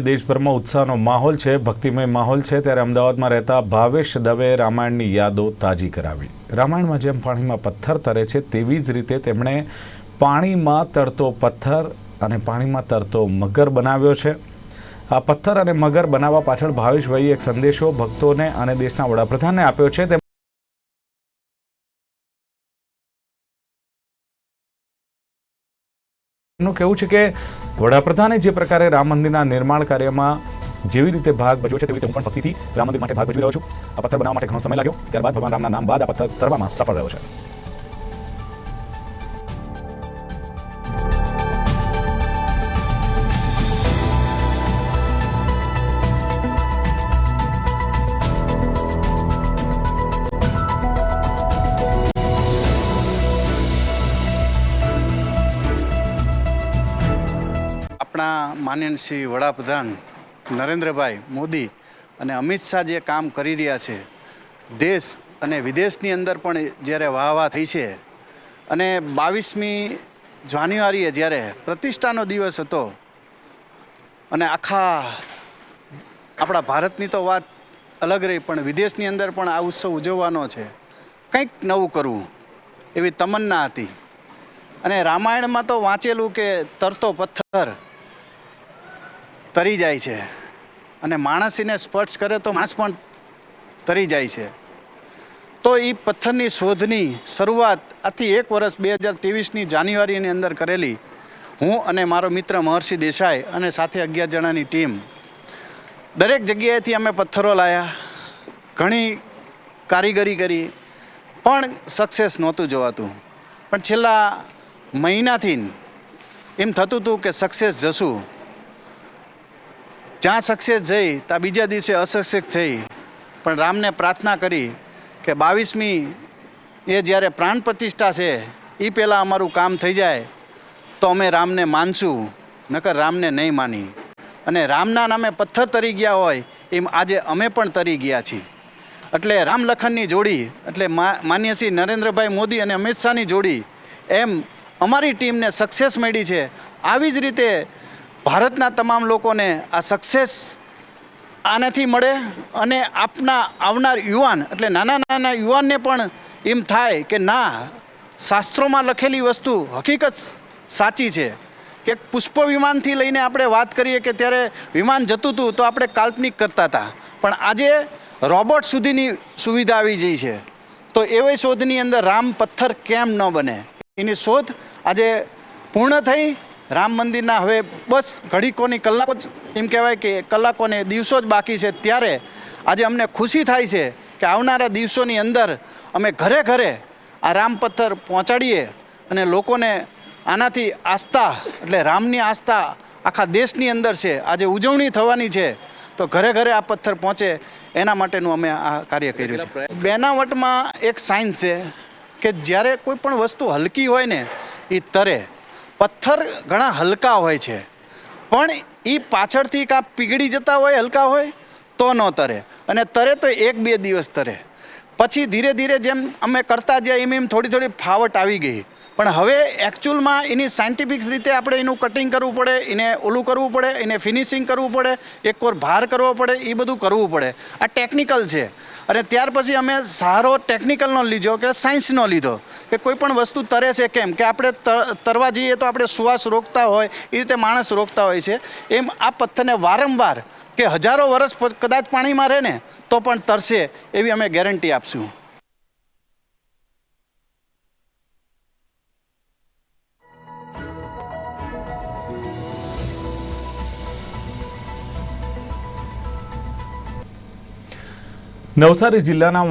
દેશભરમાં ઉત્સાહનો માહોલ છે, ભક્તિમય માહોલ છે, ત્યારે અમદાવાદમાં રહેતા ભાવેશ દવે રામાયણની યાદો તાજી કરાવી. રામાયણમાં જેમ પાણીમાં પથ્થર તરે છે, તેવી જ રીતે તેમણે પાણીમાં તરતો પથ્થર અને પાણીમાં તરતો મગર બનાવ્યો છે. આ પથ્થર અને મગર બનાવવા પાછળ ભાવેશભાઈએ એક સંદેશો ભક્તોને અને દેશના વડાપ્રધાનને આપ્યો છે. એમનું કહેવું છે કે વડાપ્રધાને જે પ્રકારે રામ મંદિરના નિર્માણ કાર્યમાં જેવી રીતે ભાગ ભજવ્યો છે, તેવી રીતે હું પણ ભક્તિથી રામ મંદિર માટે ભાગ ભજવી રહ્યો છું. આ પથ્થર બનાવવા માટે ઘણો સમય લાગ્યો. ત્યારબાદ ભગવાન રામના નામ બાદ આ પથ્થર તરવામાં સફળ રહ્યો છે. આપણા માનનીય શ્રી વડાપ્રધાન નરેન્દ્રભાઈ મોદી અને અમિત શાહ જે કામ કરી રહ્યા છે, દેશ અને વિદેશની અંદર પણ જ્યારે વાહ વાહ થઈ છે અને બાવીસમી જાન્યુઆરીએ જ્યારે પ્રતિષ્ઠાનો દિવસ હતો અને આખા આપણા ભારતની તો વાત અલગ રહી, પણ વિદેશની અંદર પણ આ ઉત્સવ ઉજવવાનો છે, કંઈક નવું કરવું એવી તમન્ના હતી. અને રામાયણમાં તો વાંચેલું કે તરતો પથ્થર તરી જાય છે. અને માણસ એને સ્પર્શ કરે તો માણસ પણ તરી જાય છે. તો એ પથ્થરની શોધની શરૂઆત આથી એક વર્ષ બે હજાર ત્રેવીસની જાન્યુઆરીની અંદર કરેલી. હું અને મારો મિત્ર મહર્ષિ દેસાઈ અને સાથે અગિયાર જણાની ટીમ. દરેક જગ્યાએથી અમે પથ્થરો લાયા. ઘણી કારીગરી કરી. પણ સક્સેસ નહોતું જોવાતું. પણ છેલ્લા મહિનાથી એમ થતું હતું કે સક્સેસ જશું. જ્યાં સક્સેસ જઈ, ત્યાં બીજા દિવસે અસક્સેસ થઈ. પણ રામને પ્રાર્થના કરી કે બાવીસમી એ જ્યારે પ્રાણ પ્રતિષ્ઠા છે એ પહેલાં અમારું કામ થઈ જાય, તો અમે રામને માનશું, નકર રામને નહીં માની. અને રામના નામે પથ્થર તરી ગયા હોય, એમ આજે અમે પણ તરી ગયા છીએ. એટલે રામ લખનની જોડી, એટલે માન્ય શ્રી નરેન્દ્રભાઈ મોદી અને અમિત શાહની જોડી, એમ અમારી ટીમને સક્સેસ મળી છે. આવી જ રીતે ભારતના તમામ લોકોને આ સક્સેસ આનાથી મળે અને આપના આવનાર યુવાન, એટલે નાના નાના યુવાનને પણ એમ થાય કે ના, શાસ્ત્રોમાં લખેલી વસ્તુ હકીકત સાચી છે. કે પુષ્પ વિમાનથી લઈને આપણે વાત કરીએ કે ત્યારે વિમાન જતું હતું તો આપણે કાલ્પનિક કરતા હતા. પણ આજે રોબોટ સુધીની સુવિધા આવી જઈ છે. તો એવી શોધની અંદર રામ પથ્થર કેમ ન બને? એની શોધ આજે પૂર્ણ થઈ રામ મંદિરના હવે બસ ઘડીકોની કલાકો જ એમ કહેવાય કે કલાકોને દિવસો જ બાકી છે. ત્યારે આજે અમને ખુશી થાય છે કે આવનારા દિવસોની અંદર અમે ઘરે ઘરે આ રામ પથ્થર પહોંચાડીએ અને લોકોને આનાથી આસ્થા એટલે રામની આસ્થા આખા દેશની અંદર છે. આજે ઉજવણી થવાની છે. તો ઘરે ઘરે આ પથ્થર પહોંચે એના માટેનું અમે આ કાર્ય કર્યું છે. બેનાવટમાં એક સાયન્સ છે કે જ્યારે કોઈ પણ વસ્તુ હલકી હોય ને એ તરે. પથ્થર ઘણા હલકા હોય છે. પણ એ પાછળથી કાં પીગળી જતા હોય, હલકા હોય, તો ન તરે. અને તરે તો એક બે દિવસ તરે. પછી ધીરે ધીરે જેમ અમે કરતા જઈએ, એમ એમ થોડી થોડી ફાવટ આવી ગઈ. પણ હવે એકચ્યુઅલમાં એની સાયન્ટિફિક રીતે આપણે એનું કટિંગ કરવું પડે, એને ઓલું કરવું પડે, એને ફિનિશિંગ કરવું પડે એક વાર ભાર કરવો પડે, એ બધું કરવું પડે. આ ટેકનિકલ છે. અને ત્યાર પછી અમે સહારો ટેકનિકલનો લીધો કે સાયન્સનો લીધો. કે કોઈ પણ વસ્તુ તરે છે કેમ? કે આપણે તરવા જઈએ તો આપણે શ્વાસ રોકતા હોય, એ રીતે માણસ રોકતા હોય છે. એમ આ પથ્થરને વારંવાર કે હજારો વર્ષ કદાચ પાણીમાં રહે ને, તો પણ તરશે એવી અમે ગેરંટી આપશું. નવસારી જિલ્લાના